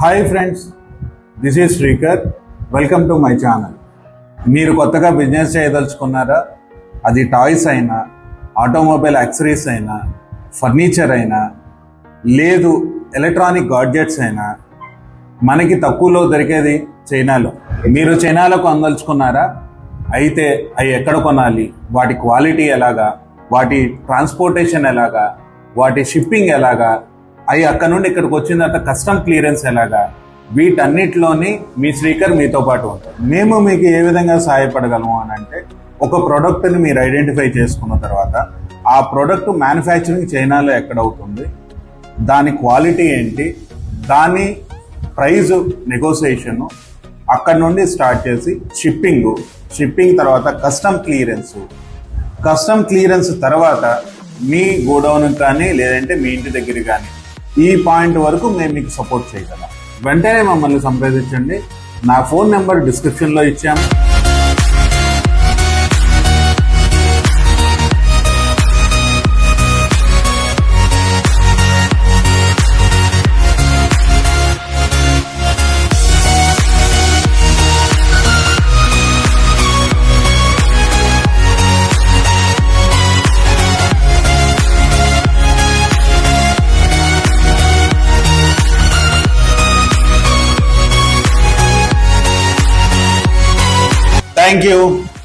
Hi friends this is Srikar welcome to my channel మీరు కొత్తగా business చేయదలుచుకున్నారా? అది toys అయినా ఆటోమొబైల్ యాక్సరీస్ అయినా ఫర్నిచర్ అయినా లేదు ఎలక్ట్రానిక్ గాడ్జెట్స్ అయినా మనకి తక్కువలో దొరికేది చైనాలో. మీరు చైనాలో కొనదలుచుకున్నారా? అయితే అవి ఎక్కడ కొనాలి? వాటి క్వాలిటీ ఎలాగా? వాటి ట్రాన్స్పోర్టేషన్ ఎలాగా? వాటి షిప్పింగ్ ఎలాగా? అవి అక్కడ నుండి ఇక్కడికి వచ్చిన తర్వాత కస్టమ్ క్లియరెన్స్ ఎలాగా? వీటన్నిటిలోని మీ శ్రీకర్ మీతో పాటు ఉంటారు మేము మీకు ఏ విధంగా సహాయపడగలము అని అంటే ఒక ప్రోడక్ట్ని మీరు ఐడెంటిఫై చేసుకున్న తర్వాత ఆ ప్రోడక్ట్ మ్యానుఫ్యాక్చరింగ్ చైనాలో ఎక్కడ అవుతుంది? దాని క్వాలిటీ ఏంటి? దాని ప్రైజ్ నెగోసియేషన్ అక్కడ నుండి స్టార్ట్ చేసి షిప్పింగ్ షిప్పింగ్ తర్వాత కస్టమ్ క్లియరెన్స్. కస్టమ్ క్లియరెన్స్ తర్వాత మీ గోడౌన్ కానీ లేదంటే మీ ఇంటి దగ్గర కానీ ఈ పాయింట్ వరకు మేము మీకు సపోర్ట్ చేయగలం వెంటనే మమ్మల్ని సంప్రదించండి. నా ఫోన్ నెంబర్ డిస్క్రిప్షన్లో ఇచ్చాము Thank you.